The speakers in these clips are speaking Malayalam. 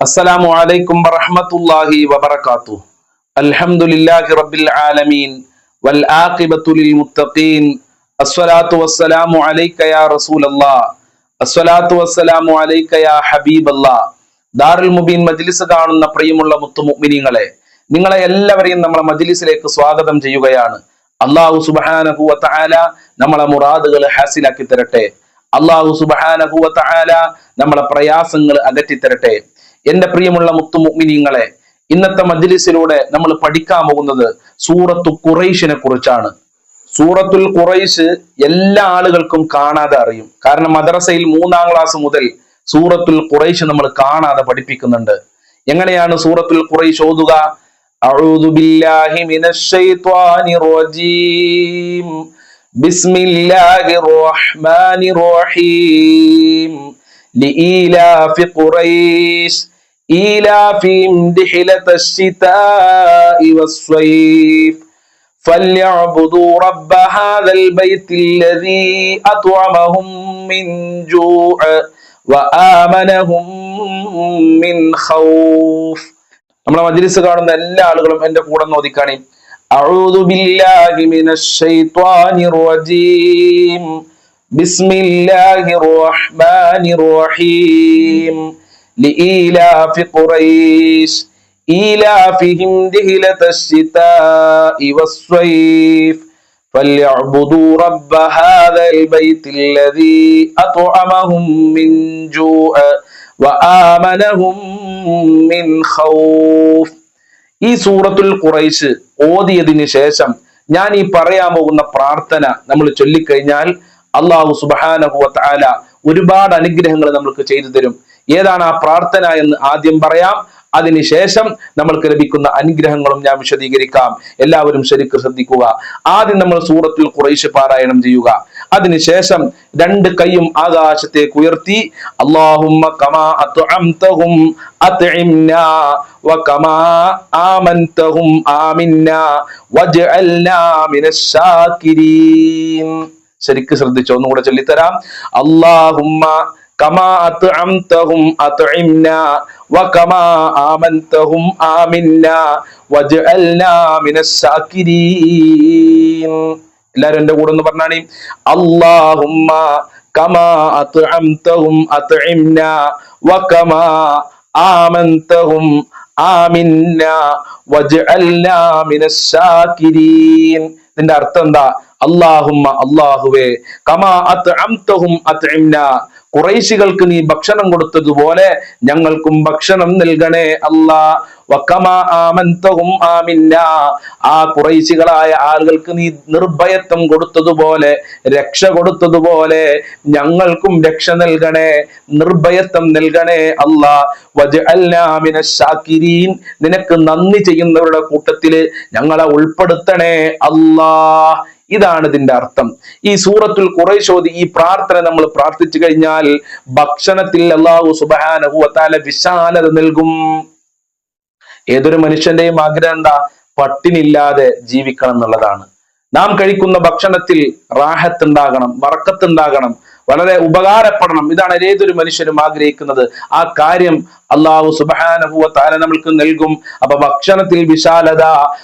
അസ്സലാമു അലൈക്കും വറഹ്മത്തുള്ളാഹി വബറകാതുഹു. അൽഹംദുലില്ലാഹി റബ്ബിൽ ആലമീൻ. വൽ ആഖിബത്തു ലിൽ മുത്തഖീൻ. അസ്സലാത്തു വസ്സലാമു അലൈക യാ റസൂലല്ലാഹ് അസ്സലാത്തു വസ്സലാമു അലൈക യാ ഹബീബല്ലാഹ് ദാറുൽ മുബീൻ മജ്ലിസ് കാണുന്ന പ്രിയമുള്ള മുത്തുമുഅ്മിനീങ്ങളെ നിങ്ങളെ എല്ലാവരെയും നമ്മളെ മജ്ലിസിലേക്ക് സ്വാഗതം ചെയ്യുകയാണ്. അള്ളാഹു സുബഹാനഹുവ തആല നമ്മളെ മുറാദുകൾ ഹാസിലാക്കി തരട്ടെ. അള്ളാഹു സുബഹാനഹുവ തആല നമ്മളെ പ്രയാസങ്ങൾ അകറ്റി തരട്ടെ. എന്റെ പ്രിയമുള്ള മുത്തുമുഅ്മിനീങ്ങളെ ഇന്നത്തെ മജ്ലിസിലൂടെ നമ്മൾ പഠിക്കാൻ പോകുന്നത് സൂറത്തു ഖുറൈശിനെ കുറിച്ചാണ്. സൂറത്തുൽ ഖുറൈശ് എല്ലാ ആളുകൾക്കും കാണാതെ അറിയും. കാരണം മദ്രസയിൽ മൂന്നാം ക്ലാസ് മുതൽ സൂറത്തുൽ ഖുറൈശ് നമ്മൾ കാണാതെ പഠിപ്പിക്കുന്നുണ്ട്. എങ്ങനെയാണ് സൂറത്തുൽ ഖുറൈശ് ഓതുക? ലഇലാഫി ഖുറൈശ് إيلافهم رحلة الشتاء والصيف فليعبدوا رب هذا البيت الذي أطعمهم من جوع وآمنهم من خوف നമ്മളെ മജ്ലിസ് കാണുന്ന എല്ലാ ആളുകളും എന്റെ കൂടെ നോദിക്കാണേ أعوذ بالله من الشيطان الرجيم بسم الله الرحمن الرحيم لإيلاف قريش إيلافهم رحلة الشتاء والصيف فليعبدوا رب هذا البيت الذي أطعمهم من جوع وآمنهم من خوف ഈ സൂറത്തുൽ ഖുറൈശ് ഓതിയതിന് ശേഷം ഞാൻ ഈ പറയാൻ പോകുന്ന പ്രാർത്ഥന നമ്മൾ ചൊല്ലിക്കഴിഞ്ഞാൽ അള്ളാഹു സുബാനഹു വതആല ഒരുപാട് അനുഗ്രഹങ്ങൾ നമ്മൾക്ക് ചെയ്തു തരും ഏതാണ് ആ പ്രാർത്ഥന എന്ന് ആദ്യം പറയാം. അതിനുശേഷം നമ്മൾക്ക് ലഭിക്കുന്ന അനുഗ്രഹങ്ങളും ഞാൻ വിശദീകരിക്കാം. എല്ലാവരും ശരിക്കും ശ്രദ്ധിക്കുക. ആദ്യം നമ്മൾ സൂറത്തിൽ കുറേശ് പാരായണം ചെയ്യുക. അതിനുശേഷം രണ്ട് കൈയും ആകാശത്തേക്ക് ഉയർത്തി അള്ളാഹുമ്മ കമാ വകമാ ആമിന്നാ വജ്അൽനാ ശരിക്ക് ശ്രദ്ധിച്ചോ ഒന്നുകൂടെ ചൊല്ലിത്തരാം. അള്ളാഹുമ്മ കമാ അത്അംതഹും അത്ഇംനാ വകമാ ആമൻതഹും ആമിന്നാ വജ്അൽനാ മിനശ് ശാകിരീൻ എന്റെ കൂടെ ഒന്ന് പറഞ്ഞാണ്. അല്ലാഹുമ്മ കമാ അത്അംതഹും അത്ഇംനാ വകമാ ആമൻതഹും ആമിന്നാ വജ്അൽനാ ശാകിരീൻ ഇതിന്റെ അർത്ഥം എന്താ? അള്ളാഹുമ്മ അള്ളാഹുവേ കമാ അത്അംതഹും അത്ഇംനാ കുറൈശികൾക്ക് നീ ഭക്ഷണം കൊടുത്തതുപോലെ ഞങ്ങൾക്കും ഭക്ഷണം നൽകണേ അല്ലാ. വക്കമാ ആമന്തഹും ആമിന്ന. ആ കുറൈശികളായ ആളുകൾക്ക് നീ നിർഭയത്വം കൊടുത്തതുപോലെ രക്ഷ കൊടുത്തതുപോലെ ഞങ്ങൾക്കും രക്ഷ നൽകണേ നിർഭയത്വം നൽകണേ അല്ലാ. നിനക്ക് നന്ദി ചെയ്യുന്നവരുടെ കൂട്ടത്തിൽ ഞങ്ങളെ ഉൾപ്പെടുത്തണേ അല്ലാ. ഇതാണ് ഇതിന്റെ അർത്ഥം. ഈ സൂറത്തുൽ ഖുറൈശോദി ഈ പ്രാർത്ഥന നമ്മൾ പ്രാർത്ഥിച്ചു കഴിഞ്ഞാൽ ഭക്ഷണത്തിൽ അള്ളാഹു സുബാനഹു വത്താല വിശാലത നൽകും. ഏതൊരു മനുഷ്യന്റെയും ആഗ്രഹം എന്താ? പട്ടിണില്ലാതെ ജീവിക്കണം എന്നുള്ളതാണ്. നാം കഴിക്കുന്ന ഭക്ഷണത്തിൽ റാഹത്ത് ഉണ്ടാകണം വറക്കത്ത് ഉണ്ടാകണം. വളരെ ഉപകാരപ്പെടണം. ഇതാണ് ഏതൊരു മനുഷ്യരും ആഗ്രഹിക്കുന്നത്. ആ കാര്യം അള്ളാഹു സുബാനഹുവ താര നമ്മൾക്ക് നൽകും. അപ്പൊ ഭക്ഷണത്തിൽ വിശാലത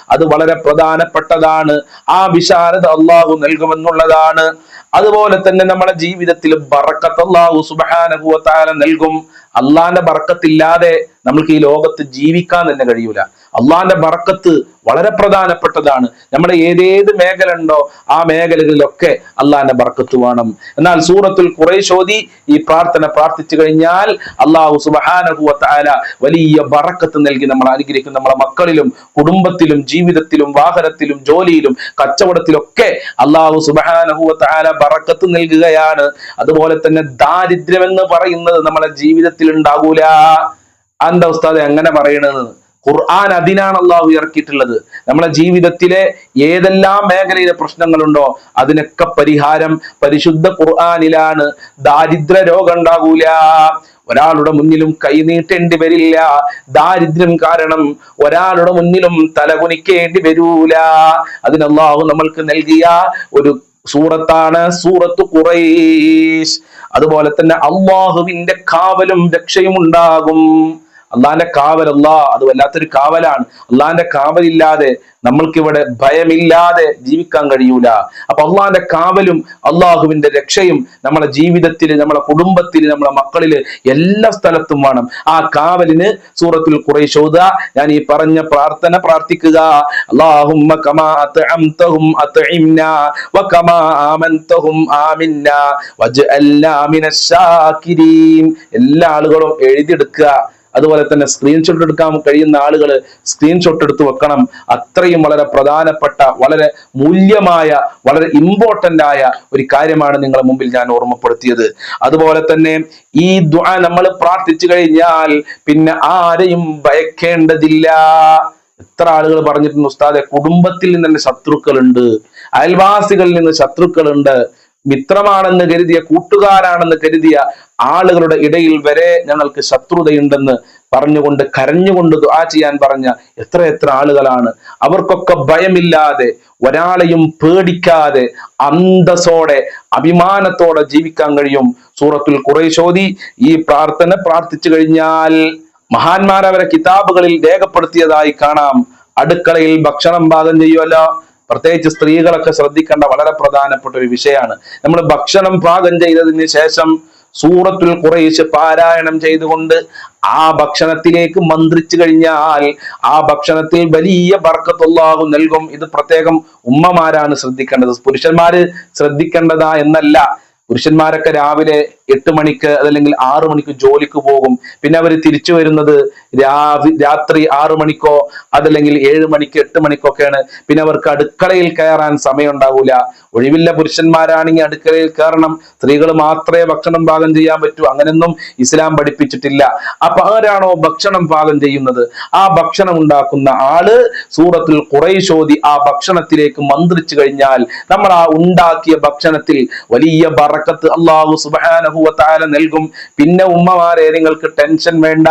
അത് വളരെ പ്രധാനപ്പെട്ടതാണ്. ആ വിശാലത അള്ളാഹു നൽകുമെന്നുള്ളതാണ്. അതുപോലെ തന്നെ നമ്മുടെ ജീവിതത്തിൽ ബറക്കത്ത് അള്ളാഹു സുബാനഹുവ താര നൽകും. അള്ളാന്റെ ബറക്കത്തില്ലാതെ നമ്മൾക്ക് ഈ ലോകത്ത് ജീവിക്കാൻ തന്നെ കഴിയൂല. അള്ളാന്റെ ബറക്കത്ത് വളരെ പ്രധാനപ്പെട്ടതാണ്. നമ്മുടെ ഏതേത് മേഖല ഉണ്ടോ ആ മേഖലകളിലൊക്കെ അള്ളാന്റെ ബറക്കത്ത് വേണം. എന്നാൽ സൂറത്തുൽ ഖുറൈശോദി ഈ പ്രാർത്ഥന പ്രാർത്ഥിച്ചു കഴിഞ്ഞാൽ അള്ളാഹു സുബാനഹുല വലിയ ബറക്കത്ത് നൽകി നമ്മൾ അനുഗ്രഹിക്കും. നമ്മുടെ മക്കളിലും കുടുംബത്തിലും ജീവിതത്തിലും വാഹനത്തിലും ജോലിയിലും കച്ചവടത്തിലൊക്കെ അള്ളാഹു സുബാനഹുല ബറക്കത്ത് നൽകുകയാണ്. അതുപോലെ തന്നെ ദാരിദ്ര്യം എന്ന് പറയുന്നത് നമ്മളെ ജീവിതത്തിൽ ഉണ്ടാകൂല. അന്ത ഉസ്താദ്? എങ്ങനെ പറയണത്. ഖുർആൻ അതിനാണ് അള്ളാഹു ഇറക്കിയിട്ടുള്ളത്. നമ്മളെ ജീവിതത്തിലെ ഏതെല്ലാം മേഖലയിലെ പ്രശ്നങ്ങളുണ്ടോ അതിനൊക്കെ പരിഹാരം പരിശുദ്ധ ഖുർആാനിലാണ്. ദാരിദ്ര്യ രോഗം ഉണ്ടാകൂല ഒരാളുടെ മുന്നിലും കൈനീട്ടേണ്ടി വരില്ല. ദാരിദ്ര്യം കാരണം ഒരാളുടെ മുന്നിലും തലകുനിക്കേണ്ടി വരൂല. അതിന് അള്ളാഹു നമ്മൾക്ക് നൽകിയ ഒരു സൂറത്താണ് സൂറത്ത് ഖുറൈശ്. അതുപോലെ തന്നെ അള്ളാഹുവിന്റെ കാവലും രക്ഷയും ഉണ്ടാകും. അള്ളാന്റെ കാവൽ അല്ലാ അത് വല്ലാത്തൊരു കാവലാണ്. അള്ളാന്റെ കാവലില്ലാതെ നമ്മൾക്കിവിടെ ഭയമില്ലാതെ ജീവിക്കാൻ കഴിയൂല. അപ്പൊ അള്ളാന്റെ കാവലും അള്ളാഹുവിന്റെ രക്ഷയും നമ്മളെ ജീവിതത്തിൽ നമ്മളെ കുടുംബത്തിൽ നമ്മളെ മക്കളിൽ എല്ലാ സ്ഥലത്തും വേണം. ആ കാവലിന് സൂറത്തുൽ ഖുറൈശ് ഞാൻ ഈ പറഞ്ഞ പ്രാർത്ഥന പ്രാർത്ഥിക്കുക. കമാ വകമാ വജ്അൽനാ എല്ലാ ആളുകളും എഴുതിയെടുക്കുക. അതുപോലെ തന്നെ സ്ക്രീൻഷോട്ട് എടുക്കാൻ കഴിയുന്ന ആളുകൾ സ്ക്രീൻഷോട്ട് എടുത്ത് വെക്കണം. അത്രയും വളരെ പ്രധാനപ്പെട്ട വളരെ മൂല്യമായ വളരെ ഇമ്പോർട്ടന്റ് ആയ ഒരു കാര്യമാണ് നിങ്ങളുടെ മുമ്പിൽ ഞാൻ ഓർമ്മപ്പെടുത്തിയത്. അതുപോലെ തന്നെ ഈ ദ്വാ നമ്മൾ പ്രാർത്ഥിച്ചു കഴിഞ്ഞാൽ പിന്നെ ആരെയും ഭയക്കേണ്ടതില്ല. എത്ര ആളുകൾ പറഞ്ഞിട്ടുണ്ട് ഉസ്താദെ കുടുംബത്തിൽ നിന്ന് തന്നെ ശത്രുക്കളുണ്ട്. അയൽവാസികളിൽ നിന്ന് ശത്രുക്കളുണ്ട്. മിത്രമാണെന്ന് കരുതിയ കൂട്ടുകാരാണെന്ന് കരുതിയ ആളുകളുടെ ഇടയിൽ വരെ ഞങ്ങൾക്ക് ശത്രുതയുണ്ടെന്ന് പറഞ്ഞുകൊണ്ട് കരഞ്ഞുകൊണ്ട് ദുആ ചെയ്യാൻ പറഞ്ഞ എത്ര എത്ര ആളുകളാണ്. അവർക്കൊക്കെ ഭയമില്ലാതെ ഒരാളെയും പേടിക്കാതെ അന്തസ്സോടെ അഭിമാനത്തോടെ ജീവിക്കാൻ കഴിയും. സൂറത്തുൽ കുറേശോദി ഈ പ്രാർത്ഥന പ്രാർത്ഥിച്ചു കഴിഞ്ഞാൽ മഹാന്മാരവരെ കിതാബുകളിൽ രേഖപ്പെടുത്തിയതായി കാണാം. അടുക്കളയിൽ ഭക്ഷണം പാകം ചെയ്യുമല്ലോ പ്രത്യേകിച്ച് സ്ത്രീകളൊക്കെ ശ്രദ്ധിക്കേണ്ട വളരെ പ്രധാനപ്പെട്ട ഒരു വിഷയമാണ്. നമ്മൾ ഭക്ഷണം പാകം ചെയ്തതിന് ശേഷം സൂറത്തുൽ കുറേശ് പാരായണം ചെയ്തുകൊണ്ട് ആ ഭക്ഷണത്തിലേക്ക് മന്ത്രിച്ചു കഴിഞ്ഞാൽ ആ ഭക്ഷണത്തിൽ വലിയ ബർക്കത്തുള്ളാഹു നൽകും. ഇത് പ്രത്യേകം ഉമ്മമാരാണ് ശ്രദ്ധിക്കേണ്ടത്. പുരുഷന്മാര് ശ്രദ്ധിക്കേണ്ടതാ എന്നല്ല. പുരുഷന്മാരൊക്കെ രാവിലെ എട്ട് മണിക്ക് അതല്ലെങ്കിൽ ആറു മണിക്ക് ജോലിക്ക് പോകും. പിന്നെ അവർ തിരിച്ചു വരുന്നത് രാത്രി ആറു മണിക്കോ അതല്ലെങ്കിൽ ഏഴ് മണിക്ക് എട്ട് മണിക്കൊക്കെയാണ് പിന്നെ അവർക്ക് അടുക്കളയിൽ കയറാൻ സമയം ഉണ്ടാവൂല ഒഴിവില്ല പുരുഷന്മാരാണെങ്കിൽ അടുക്കളയിൽ കയറണം. സ്ത്രീകൾ മാത്രമേ ഭക്ഷണം പാകം ചെയ്യാൻ പറ്റൂ. അങ്ങനെയൊന്നും ഇസ്ലാം പഠിപ്പിച്ചിട്ടില്ല. അപ്പൊ ആരാണോ ഭക്ഷണം പാകം ചെയ്യുന്നത്? ആ ഭക്ഷണം ഉണ്ടാക്കുന്ന ആൾ സൂറത്തിൽ കുറേശോതി ആ ഭക്ഷണത്തിലേക്ക് മന്ത്രിച്ചു കഴിഞ്ഞാൽ നമ്മൾ ആ ഉണ്ടാക്കിയ ഭക്ഷണത്തിൽ വലിയ ബറക്കത്ത് അള്ളാഹു സുബാനഹു സുബാനഹുവത്താല നൽകും. പിന്നെ ഉമ്മമാരെ നിങ്ങൾക്ക് ടെൻഷൻ വേണ്ട.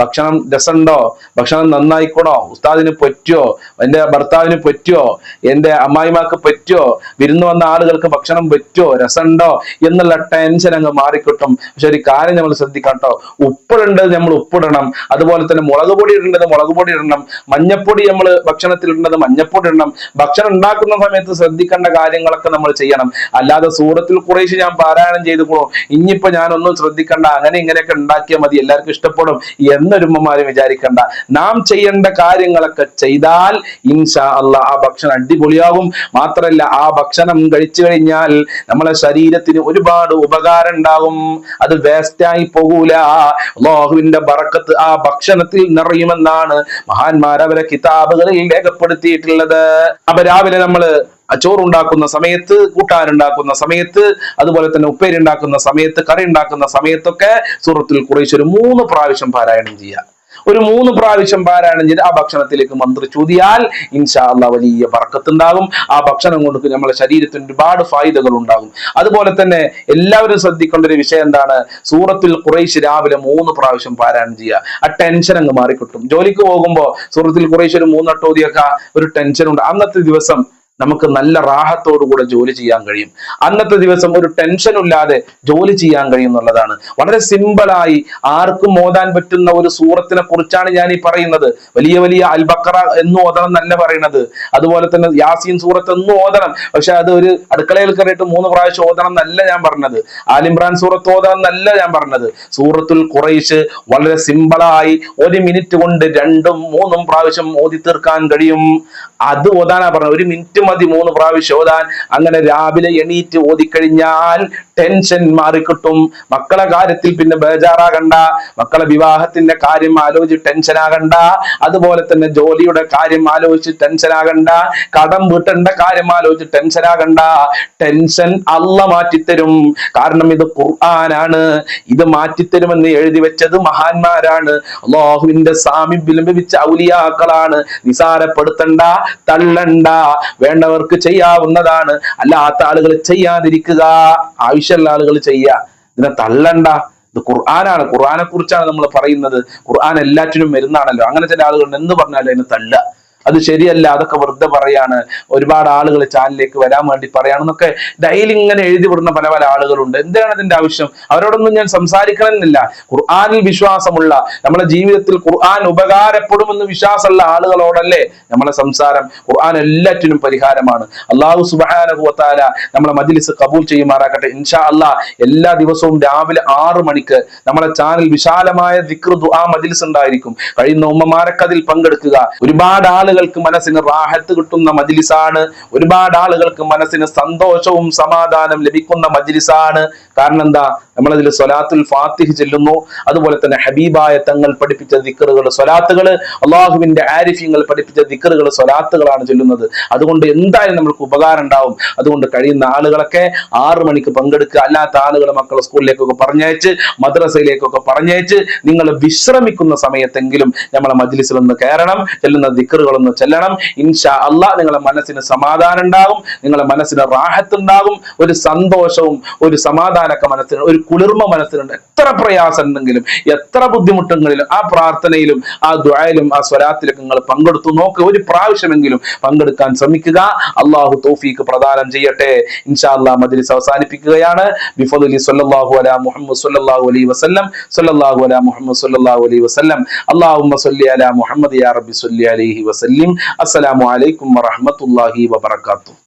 ഭക്ഷണം രസമുണ്ടോ ഭക്ഷണം നന്നായിക്കണോ ഉസ്താദിന് പറ്റുമോ എന്റെ ഭർത്താവിന് പറ്റുമോ എന്റെ അമ്മായിമാക്ക് പറ്റുമോ വിരുന്ന് വന്ന ആളുകൾക്ക് ഭക്ഷണം പറ്റുമോ രസമുണ്ടോ എന്നുള്ള ടെൻഷൻ അങ്ങ് മാറിക്കിട്ടും. പക്ഷെ ഒരു കാര്യം നമ്മൾ ശ്രദ്ധിക്കാം കേട്ടോ ഉപ്പിടേണ്ടത് നമ്മൾ ഉപ്പിടണം. അതുപോലെ തന്നെ മുളക് പൊടി ഇടേണ്ടത് മുളക് പൊടി ഇടണം. മഞ്ഞപ്പൊടി നമ്മൾ ഭക്ഷണത്തിൽ ഇടേണ്ടത് മഞ്ഞപ്പൊടി ഇടണം. ഭക്ഷണം ഉണ്ടാക്കുന്ന സമയത്ത് ശ്രദ്ധിക്കേണ്ട കാര്യങ്ങളൊക്കെ നമ്മൾ ചെയ്യണം. അല്ലാതെ സൂറത്തിൽ കുറേശ്ശ് ഞാൻ പാരായണം ചെയ്തു പോകണം ഇനിയിപ്പോ ഞാനൊന്നും ശ്രദ്ധിക്കണ്ട. അങ്ങനെ ഇങ്ങനെയൊക്കെ ഉണ്ടാക്കിയാൽ മതി. എല്ലാവർക്കും ഇഷ്ടപ്പെടും എന്നൊരുമ്മമാരും വിചാരിക്കണ്ട. നാം ചെയ്യേണ്ട കാര്യങ്ങളൊക്കെ ചെയ്താൽ ഇൻഷാ അല്ല ആ ഭക്ഷണം അടിപൊളിയാകും. മാത്രല്ല ആ ഭക്ഷണം കഴിച്ചു കഴിഞ്ഞാൽ നമ്മളെ ശരീരത്തിന് ഒരുപാട് ഉപകാരം ഉണ്ടാകും. അത് വേസ്റ്റായി പോകൂല. അള്ളാഹുവിന്റെ ബറക്കത്ത് ആ ഭക്ഷണത്തിൽ നിറയുമെന്നാണ് മഹാന്മാർ അവരെ കിതാബുകളിൽ രേഖപ്പെടുത്തിയിട്ടുള്ളത്. അപ്പൊ രാവിലെ നമ്മൾ ചോറുണ്ടാക്കുന്ന സമയത്ത് കൂട്ടാനുണ്ടാക്കുന്ന സമയത്ത് അതുപോലെ തന്നെ ഉപ്പേരി ഉണ്ടാക്കുന്ന സമയത്ത് കറി ഉണ്ടാക്കുന്ന സമയത്തൊക്കെ സൂറത്തിൽ കുറേശ്ശ് ഒരു മൂന്ന് പ്രാവശ്യം പാരായണം ചെയ്യുക. ഒരു മൂന്ന് പ്രാവശ്യം പാരായണം ചെയ്ത് ആ ഭക്ഷണത്തിലേക്ക് മന്ത്രി ചൂതിയാൽ ഇൻഷാ അല്ല വലിയ പറക്കത്തുണ്ടാകും ആ ഭക്ഷണം കൊണ്ട് നമ്മുടെ ശരീരത്തിന് ഒരുപാട് ഫായിദകൾ ഉണ്ടാകും അതുപോലെ തന്നെ എല്ലാവരും ശ്രദ്ധിക്കേണ്ട ഒരു വിഷയം എന്താണ്? സൂറത്തിൽ കുറേശ്ശ് രാവിലെ മൂന്ന് പ്രാവശ്യം പാരായണം ചെയ്യുക. ആ ടെൻഷൻ അങ്ങ് മാറിക്കിട്ടും. ജോലിക്ക് പോകുമ്പോൾ സൂറത്തിൽ കുറേശ്ശ് ഒരു മൂന്നട്ടോതിയൊക്കെ ഒരു ടെൻഷൻ ഉണ്ട് അന്നത്തെ ദിവസം നമുക്ക് നല്ല റാഹത്തോടുകൂടെ ജോലി ചെയ്യാൻ കഴിയും. അന്നത്തെ ദിവസം ഒരു ടെൻഷൻ ഇല്ലാതെ ജോലി ചെയ്യാൻ കഴിയും എന്നുള്ളതാണ്. വളരെ സിമ്പിളായി ആർക്കും ഓതാൻ പറ്റുന്ന ഒരു സൂറത്തിനെ കുറിച്ചാണ് ഞാൻ ഈ പറയുന്നത്. വലിയ വലിയ അൽബക്കറ എന്ന് ഓതണം എന്നല്ല പറയുന്നത് അതുപോലെ തന്നെ യാസീൻ സൂറത്ത് എന്നും ഓതണം. പക്ഷെ അത് ഒരു അടുക്കളയിൽ കയറിയിട്ട് മൂന്ന് പ്രാവശ്യം ഓതണം എന്നല്ല ഞാൻ പറഞ്ഞത്. ആലിംബ്രാൻ സൂറത്ത് ഓതണം എന്നല്ല ഞാൻ പറഞ്ഞത്. സൂറത്തുൽ ഖുറൈഷ് വളരെ സിമ്പിളായി ഒരു മിനിറ്റ് കൊണ്ട് രണ്ടും മൂന്നും പ്രാവശ്യം ഓതി തീർക്കാൻ കഴിയും. അത് ഓതാനാ പറഞ്ഞത്. ഒരു മിനിറ്റ് മതി മൂന്ന് പ്രാവശ്യം ഓതാൻ. അങ്ങനെ രാവിലെ എണീറ്റ് ഓതിക്കഴിഞ്ഞാൽ ടെൻഷൻ മാറിക്കിട്ടും. മക്കളെ കാര്യത്തിൽ പിന്നെ ബേജാറാകണ്ട. മക്കളെ വിവാഹത്തിന്റെ കാര്യം ആലോചിച്ച് ടെൻഷൻ ആകണ്ട. അതുപോലെ തന്നെ ജോലിയുടെ കാര്യം ആലോചിച്ച് ടെൻഷൻ ആകണ്ട. കടം വീട്ടേണ്ട കാര്യം ആലോചിച്ച് ടെൻഷൻ ആകണ്ട. ടെൻഷൻ അല്ല മാറ്റിത്തരും. കാരണം ഇത് ഖുർആനാണ്. ഇത് മാറ്റിത്തരുമെന്ന് എഴുതി വെച്ചത് മഹാന്മാരാണ്. അള്ളാഹുവിന്റെ സാമീപ്യം ലഭിച്ച ഔലിയാക്കളാണ്. നിസാരപ്പെടുത്തണ്ട തള്ളണ്ട. വേണ്ടവർക്ക് ചെയ്യാവുന്നതാണ്. അല്ലാത്ത ആളുകൾ ചെയ്യാതിരിക്കുക. ആവശ്യമുള്ള ആളുകൾ ചെയ്യുക. ഇതിനെ തള്ളണ്ട. ഇത് ഖുർആനാണ്. ഖുർആനെ കുറിച്ചാണ് നമ്മൾ പറയുന്നത്. ഖുർആൻ എല്ലാറ്റിനും മരുന്നാണല്ലോ. അങ്ങനെ ചില ആളുകൾ എന്ന് പറഞ്ഞാലും അതിനെ തള്ളുക. അത് ശരിയല്ല അതൊക്കെ വെറുതെ പറയാണ്. ഒരുപാട് ആളുകൾ ചാനലിലേക്ക് വരാൻ വേണ്ടി പറയാണെന്നൊക്കെ ഡെയിലി ഇങ്ങനെ എഴുതി വിടുന്ന പല പല ആളുകളുണ്ട്. എന്താണ് അതിന്റെ ആവശ്യം? അവരോടൊന്നും ഞാൻ സംസാരിക്കണമെന്നില്ല. ഖുർആാനിൽ വിശ്വാസമുള്ള നമ്മുടെ ജീവിതത്തിൽ ഖുർആൻ ഉപകാരപ്പെടുമെന്ന് വിശ്വാസമുള്ള ആളുകളോടല്ലേ നമ്മളെ സംസാരം? ഖുർആൻ എല്ലാറ്റിനും പരിഹാരമാണ്. അള്ളാഹു സുബാനുഭവത്താല നമ്മളെ മജിലിസ് കബൂൽ ചെയ്യുമാറാക്കട്ടെ ഇൻഷാ അല്ലാ എല്ലാ ദിവസവും രാവിലെ ആറു മണിക്ക് നമ്മളെ ചാനൽ വിശാലമായ ദിക്ർ ദുആ മജിലിസ് ഉണ്ടായിരിക്കും. കഴിയുന്ന ഉമ്മമാരൊക്കെ അതിൽ പങ്കെടുക്കുക. ഒരുപാട് ആളുകൾക്ക് മനസ്സിന് റാഹത്ത് കിട്ടുന്ന മജ്ലിസാണ്. ഒരുപാട് ആളുകൾക്ക് മനസ്സിന് സന്തോഷവും സമാധാനം ലഭിക്കുന്ന മജ്ലിസാണ്. കാരണം എന്താ? നമ്മളതിൽ സ്വലാത്തുൽ ഫാത്തിഹ് ചെല്ലുന്നു. അതുപോലെ തന്നെ ഹബീബായ തങ്ങൾ പഠിപ്പിച്ച ദിക്കറുകൾ സ്വലാത്തുകൾ അള്ളാഹുവിന്റെ ആരിഫ്യങ്ങൾ പഠിപ്പിച്ച ദിക്കറുകൾ സ്വലാത്തുകളാണ് ചെല്ലുന്നത്. അതുകൊണ്ട് എന്തായാലും നമ്മൾക്ക് ഉപകാരം ഉണ്ടാവും. അതുകൊണ്ട് കഴിയുന്ന ആളുകളൊക്കെ ആറ് മണിക്ക് പങ്കെടുക്കുക. അല്ലാത്ത ആളുകൾ മക്കളെ സ്കൂളിലേക്കൊക്കെ പറഞ്ഞയച്ച് മദ്രസയിലേക്കൊക്കെ പറഞ്ഞയച്ച് നിങ്ങൾ വിശ്രമിക്കുന്ന സമയത്തെങ്കിലും നമ്മളെ മജ്ലിസിൽ ഒന്ന് കയറണം ചെല്ലുന്ന ദിക്കറുകളൊന്ന് ചെല്ലണം. ഇൻഷാ അല്ല നിങ്ങളുടെ മനസ്സിന് സമാധാനം ഉണ്ടാകും നിങ്ങളുടെ മനസ്സിന് റാഹത്ത് ഉണ്ടാകും ഒരു സന്തോഷവും ഒരു സമാധാനമൊക്കെ മനസ്സിന് ഒരു കുളിർമ മനസ്സിനുണ്ട്. എത്ര പ്രയാസം ഉണ്ടെങ്കിലും എത്ര ബുദ്ധിമുട്ടുകളിലും ആ പ്രാർത്ഥനയിലും ആ ദ്വായിലും ആ സ്വരാത്തിലൊക്കെ നിങ്ങൾ പങ്കെടുത്തു നോക്ക്. ഒരു പ്രാവശ്യമെങ്കിലും പങ്കെടുക്കാൻ ശ്രമിക്കുക. അള്ളാഹു തോഫീക്ക് പ്രദാനം ചെയ്യട്ടെ. ഇൻഷാ അല്ലാ മജ്ലിസ് അവസാനിപ്പിക്കുകയാണ്. സല്ലല്ലാഹു അലൈഹി വസല്ലം സല്ലല്ലാഹു അലാ മുഹമ്മദ് സല്ലി അലാ മുഹമ്മദ് യാ അലൈഹി വസല്ലിം അസ്സലാമു അലൈക്കും വറഹ്മത്തുള്ളാഹി വബറകാതുഹു